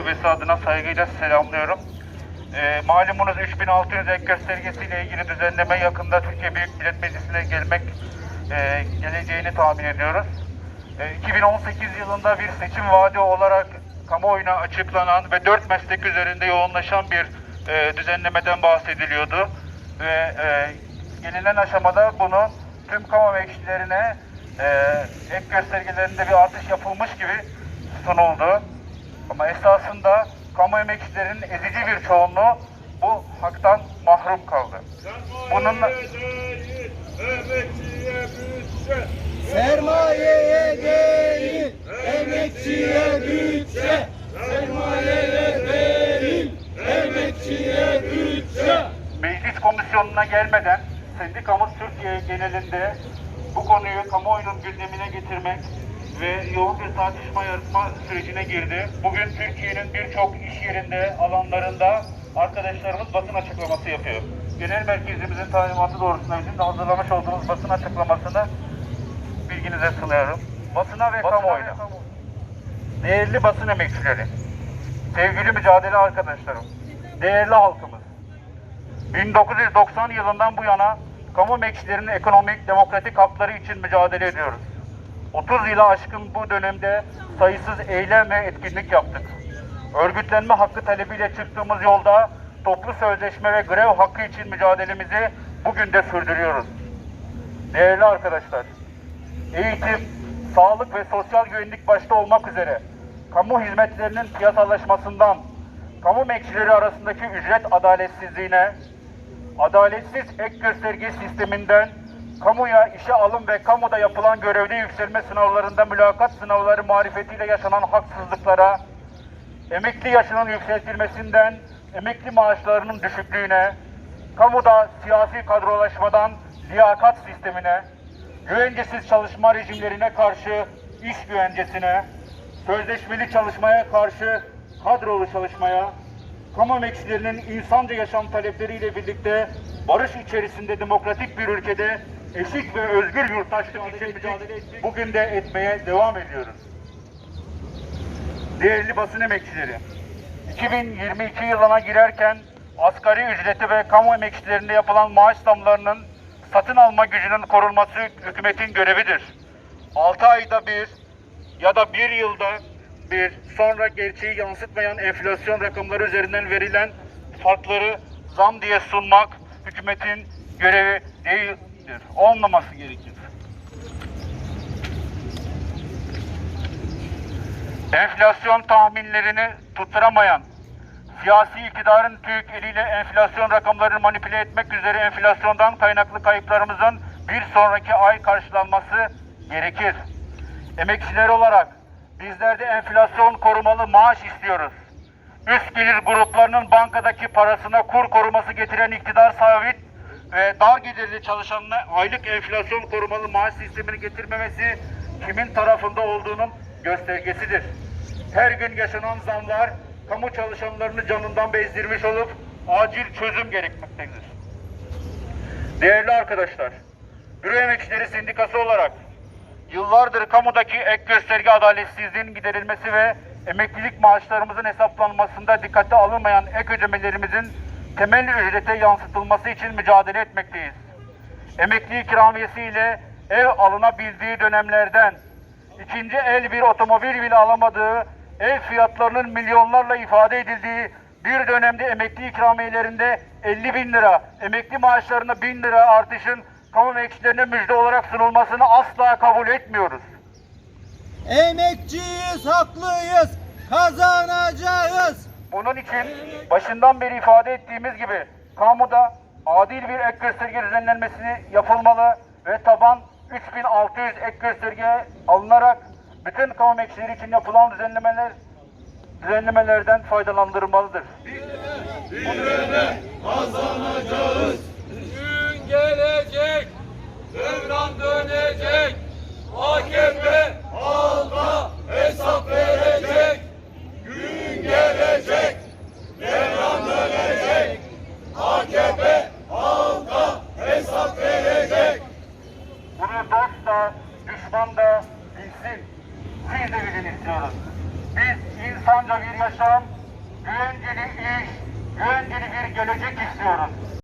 Şubesi adına saygıyla selamlıyorum. Ee, malumunuz 3600 ek göstergesiyle ilgili düzenleme yakında Türkiye Büyük Millet Meclisi'ne gelmek e, geleceğini tahmin ediyoruz. E, 2018 yılında bir seçim vaadi olarak kamuoyuna açıklanan ve dört meslek üzerinde yoğunlaşan bir e, düzenlemeden bahsediliyordu. Ve e, gelinen aşamada bunu tüm kamu meclislerine e, ek göstergelerinde bir artış yapılmış gibi sunuldu. Ama esasında kamu emekçilerinin ezici bir çoğunluğu bu haktan mahrum kaldı. Bununla Sermayeye değil, emekçiye bütçe. Sermayeye değil, emekçiye bütçe. meclis komisyonuna gelmeden sendikamız Türkiye genelinde bu konuyu kamuoyunun gündemine getirmek ve yoğun bir tartışma yaratma sürecine girdi. Bugün Türkiye'nin birçok iş yerinde, alanlarında arkadaşlarımız basın açıklaması yapıyor. Genel merkezimizin talimatı doğrultusunda bizim de hazırlamış olduğumuz basın açıklamasını bilginize sunuyorum. Basına ve kamuoyuna. Değerli basın emekçileri, sevgili mücadele arkadaşlarım, değerli halkımız, 1990 yılından bu yana kamu emekçilerinin ekonomik, demokratik hakları için mücadele ediyoruz. 30 yıla aşkın bu dönemde sayısız eylem ve etkinlik yaptık. Örgütlenme hakkı talebiyle çıktığımız yolda toplu sözleşme ve grev hakkı için mücadelemizi bugün de sürdürüyoruz. Değerli arkadaşlar, eğitim, sağlık ve sosyal güvenlik başta olmak üzere kamu hizmetlerinin piyasalaşmasından, kamu emekçileri arasındaki ücret adaletsizliğine, adaletsiz ek gösterge sisteminden, kamuya işe alım ve kamuda yapılan görevde yükselme sınavlarında mülakat sınavları marifetiyle yaşanan haksızlıklara, emekli yaşının yükseltilmesinden, emekli maaşlarının düşüklüğüne, kamuda siyasi kadrolaşmadan liyakat sistemine, güvencesiz çalışma rejimlerine karşı iş güvencesine, sözleşmeli çalışmaya karşı kadrolu çalışmaya, kamu emekçilerinin insanca yaşam talepleriyle birlikte barış içerisinde demokratik bir ülkede eşit ve özgür yurttaşlık için. Bugün de etmeye devam ediyoruz. Değerli basın emekçileri, 2022 yılına girerken asgari ücreti ve kamu emekçilerinde yapılan maaş zamlarının satın alma gücünün korunması hükümetin görevidir. 6 ayda bir ya da bir yılda bir sonra gerçeği yansıtmayan enflasyon rakamları üzerinden verilen farkları zam diye sunmak hükümetin görevi değildir. Olmaması gerekir. Enflasyon tahminlerini tutturamayan, siyasi iktidarın TÜİK eliyle enflasyon rakamlarını manipüle etmek üzere enflasyondan kaynaklı kayıplarımızın bir sonraki ay karşılanması gerekir. Emekçiler olarak bizler de enflasyon korumalı maaş istiyoruz. Üst gelir gruplarının bankadaki parasına kur koruması getiren iktidar sabit ve dar gelirli çalışanına aylık enflasyon korumalı maaş sistemini getirmemesi kimin tarafında olduğunun göstergesidir. Her gün yaşanan zamlar kamu çalışanlarını canından bezdirmiş olup acil çözüm gerekmektedir. Değerli arkadaşlar, Büro Emekçileri Sendikası olarak yıllardır kamudaki ek gösterge adaletsizliğinin giderilmesi ve emeklilik maaşlarımızın hesaplanmasında dikkate alınmayan ek ödemelerimizin temel ücrete yansıtılması için mücadele etmekteyiz. Emekli ikramiyesi ile ev alınabildiği dönemlerden ikinci el bir otomobil bile alamadığı, ev fiyatlarının milyonlarla ifade edildiği bir dönemde emekli ikramiyelerinde 50 bin lira, emekli maaşlarına 1000 lira artışın kamu emekçilerine müjde olarak sunulmasını asla kabul etmiyoruz. Emekçiyiz, haklıyız, kazanacağız. Bunun için başından beri ifade ettiğimiz gibi kamuda adil bir ek gösterge düzenlenmesini yapılmalı ve taban 3600 ek gösterge alınarak bütün kamu emekçileri için yapılan düzenlemeler düzenlemelerden faydalandırılmalıdır. gün da bilsin. Siz de bilin istiyoruz. Biz insan insanca bir yaşam, güvenceli iş, güvenceli bir gelecek istiyoruz.